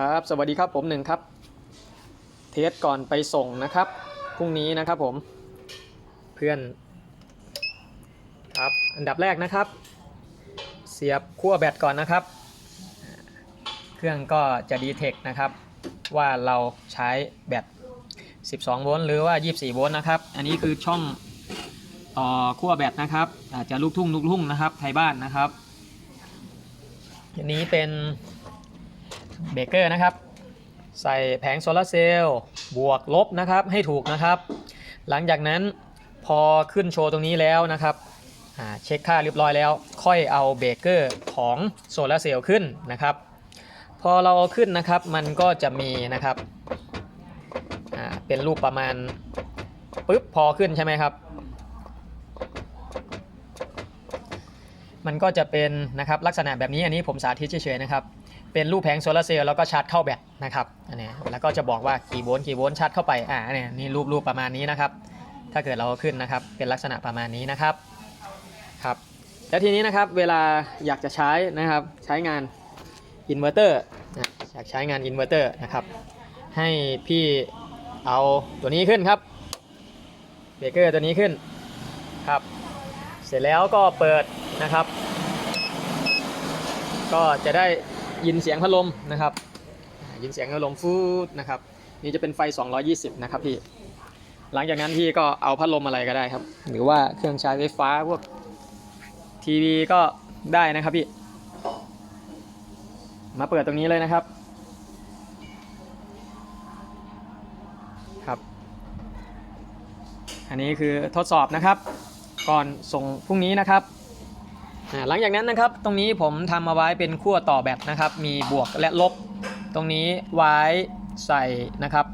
ครับ สวัสดีครับผมหนึ่งครับ เทสก่อนไปส่งนะครับ พรุ่งนี้นะครับผม เพื่อน ครับ อันดับแรกนะครับ เสียบขั้วแบตก่อนนะครับ เครื่องก็จะดีเทคนะครับ ว่าเราใช้แบต 12 โวลต์หรือว่า 24 โวลต์นะครับ อันนี้คือช่องต่อขั้วแบตนะครับ อาจจะลูกทุ่งลูกทุ่งนะครับ ไทยบ้านนะครับ อันนี้เป็น เบเกอร์นะครับ ใส่แผงโซลาร์เซลล์บวกลบนะครับให้ถูกนะครับ หลังจากนั้นพอขึ้นโชว์ตรงนี้แล้วนะครับเช็คค่าเรียบร้อยแล้ว ค่อยเอาเบเกอร์ของโซลาร์เซลล์ขึ้นนะครับ พอเราเอาขึ้นนะครับมันก็จะมีนะครับเป็นรูปประมาณปึ๊บพอขึ้นใช่ไหมครับ มันก็จะเป็นนะครับลักษณะแบบนี้อันนี้ผมสาธิตเฉยๆนะครับเป็นรูปแผงโซลาร์เซลล์แล้วก็ชาร์จเข้าแบตนะครับอันนี้แล้วก็จะบอกว่ากี่โวลต์กี่โวลต์ชาร์จเข้าไปอ่าเนี่ยนี่รูปรูปประมาณนี้นะครับ ถ้าเกิดเราขึ้นนะครับเป็นลักษณะประมาณนี้นะครับครับแล้วทีนี้นะครับเวลาอยากจะใช้นะครับใช้งานอินเวอร์เตอร์นะอยากใช้งานอินเวอร์เตอร์นะครับให้พี่เอาตัวนี้ขึ้นครับเบรกเกอร์ตัวนี้ขึ้นครับ เสร็จแล้วก็เปิด นะครับ ก็จะได้ยินเสียงพัดลมนะครับ ยินเสียงพัดลมฟูดนะครับ นี่จะเป็นไฟ 220 นะครับพี่ หลังจากนั้นพี่ก็เอาพัดลมอะไรก็ได้ครับ หรือว่าเครื่องใช้ไฟฟ้าพวกทีวีก็ได้นะครับพี่ มาเปิดตรงนี้เลยนะครับครับ อันนี้คือทดสอบนะครับ ก่อนส่งพรุ่งนี้นะครับ หลังจากนั้นนะครับตรงนี้ผมทำเอาไว้เป็นขั้วต่อแบตนะครับ มีบวกและลบ ตรงนี้ไว้ใส่นะครับ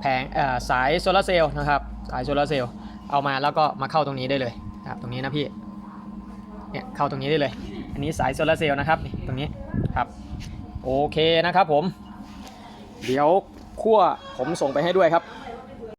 แผงสายโซลาร์เซลล์นะครับสายโซลาร์เซลล์เอามาแล้วก็มาเข้าตรงนี้ได้เลยนะครับตรงนี้นะพี่เนี่ยเข้าตรงนี้ได้เลย อันนี้สายโซลาร์เซลล์นะครับตรงนี้ครับโอเคนะครับผม เดี๋ยวขั้วผมส่งไปให้ด้วยครับ